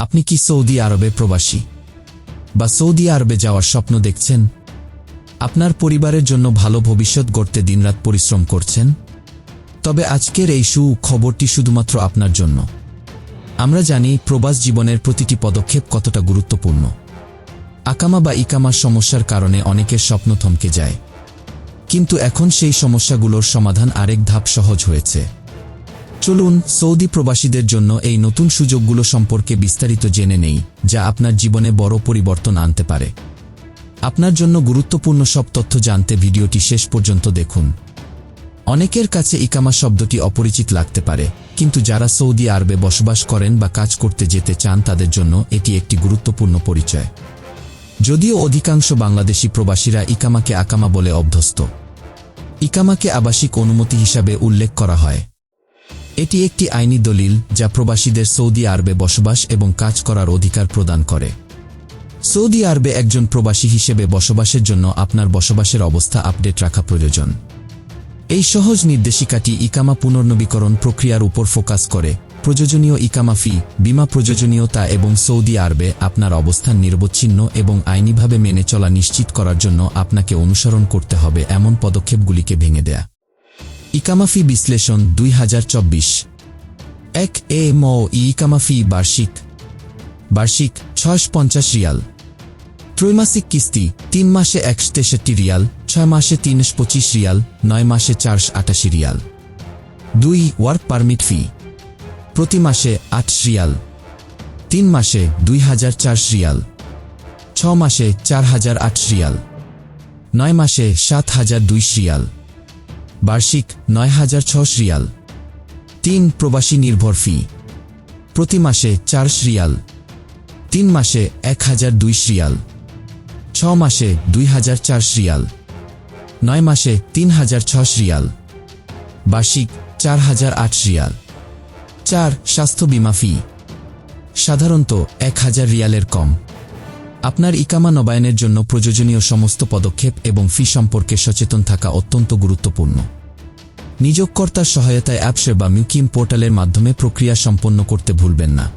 আপনি কি সৌদি আরবে প্রবাসী? বা সৌদি আরবে যাওয়ার স্বপ্ন দেখছেন? আপনার পরিবারের জন্য ভালো ভবিষ্যৎ গড়তে দিনরাত পরিশ্রম করছেন? তবে আজকের এই সু খবরটি শুধুমাত্র আপনার জন্য। আমরা জানি প্রবাস জীবনের প্রতিটি পদক্ষেপ কতটা গুরুত্বপূর্ণ। আকামা বা ইকামার সমস্যার কারণে অনেকের স্বপ্ন থমকে যায়। কিন্তু এখন সেই সমস্যাগুলোর সমাধান আরেক ধাপ সহজ হয়েছে। চলুন সৌদি প্রবাসীদের জন্য এই নতুন সুযোগগুলো সম্পর্কে বিস্তারিত জেনে নেই, যা আপনার জীবনে বড় পরিবর্তন আনতে পারে। আপনার জন্য গুরুত্বপূর্ণ সব তথ্য জানতে ভিডিওটি শেষ পর্যন্ত দেখুন। অনেকের কাছে ইকামা শব্দটি অপরিচিত লাগতে পারে, কিন্তু যারা সৌদি আরবে বসবাস করেন বা কাজ করতে যেতে চান, তাদের জন্য এটি একটি গুরুত্বপূর্ণ পরিচয়। যদিও অধিকাংশ বাংলাদেশি প্রবাসীরা ইকামাকে আকামা বলে অভ্যস্ত। ইকামাকে আবাসিক অনুমতি হিসাবে উল্লেখ করা হয়। এটি একটি আইনি দলিল যা প্রবাসীদের সৌদি আরবে বসবাস এবং কাজ করার অধিকার প্রদান করে। সৌদি আরবে একজন প্রবাসী হিসেবে বসবাসের জন্য আপনার বসবাসের অবস্থা আপডেট রাখা প্রয়োজন। এই সহজ নির্দেশিকাটি ইকামা পুনর্নবীকরণ প্রক্রিয়ার উপর ফোকাস করে। প্রয়োজনীয় ইকামা ফি, বিমা প্রয়োজনীয়তা এবং সৌদি আরবে আপনার অবস্থান নিরবচ্ছিন্ন এবং আইনিভাবে মেনে চলা নিশ্চিত করার জন্য আপনাকে অনুসরণ করতে হবে এমন পদক্ষেপগুলিকে ভেঙে দেয়া। ইকামাফি বিশ্লেষণ দুই হাজার চব্বিশ। এক এ ম ইকামাফি বার্ষিক। বার্ষিক ছয়শো পঞ্চাশ রিয়াল। ত্রৈমাসিক কিস্তি তিন মাসে একশো তেষট্টি রিয়াল, ছয় মাসে তিনশ পঁচিশ রিয়াল, নয় মাসে চারশো আটাশি রিয়াল। দুই ওয়ার্ক পারমিট ফি। প্রতি মাসে আট রিয়াল। তিন মাসে দুই হাজার চার রিয়াল। ছ মাসে চার হাজার আট রিয়াল। নয় মাসে সাত হাজার দুই রিয়াল। বার্ষিক নয় হাজার ছ রিয়াল। তিন প্রবাসী নির্ভর ফি প্রতি মাসে চার রিয়াল। তিন মাসে এক হাজার দুই রিয়াল। ছ মাসে দুই হাজার চার রিয়াল। নয় মাসে তিন হাজার ছ রিয়াল। বার্ষিক চার হাজার আট রিয়াল। চার স্বাস্থ্য বিমা ফি সাধারণত এক হাজার রিয়ালের কম। আপনার ইকামা নবায়নের জন্য প্রয়োজনীয় সমস্ত পদক্ষেপ এবং ফি সম্পর্কে সচেতন থাকা অত্যন্ত গুরুত্বপূর্ণ। নিযোগকর্তার সহায়তায় অ্যাপসে বা মিউকিম পোর্টালের মাধ্যমে প্রক্রিয়া সম্পন্ন করতে ভুলবেন না।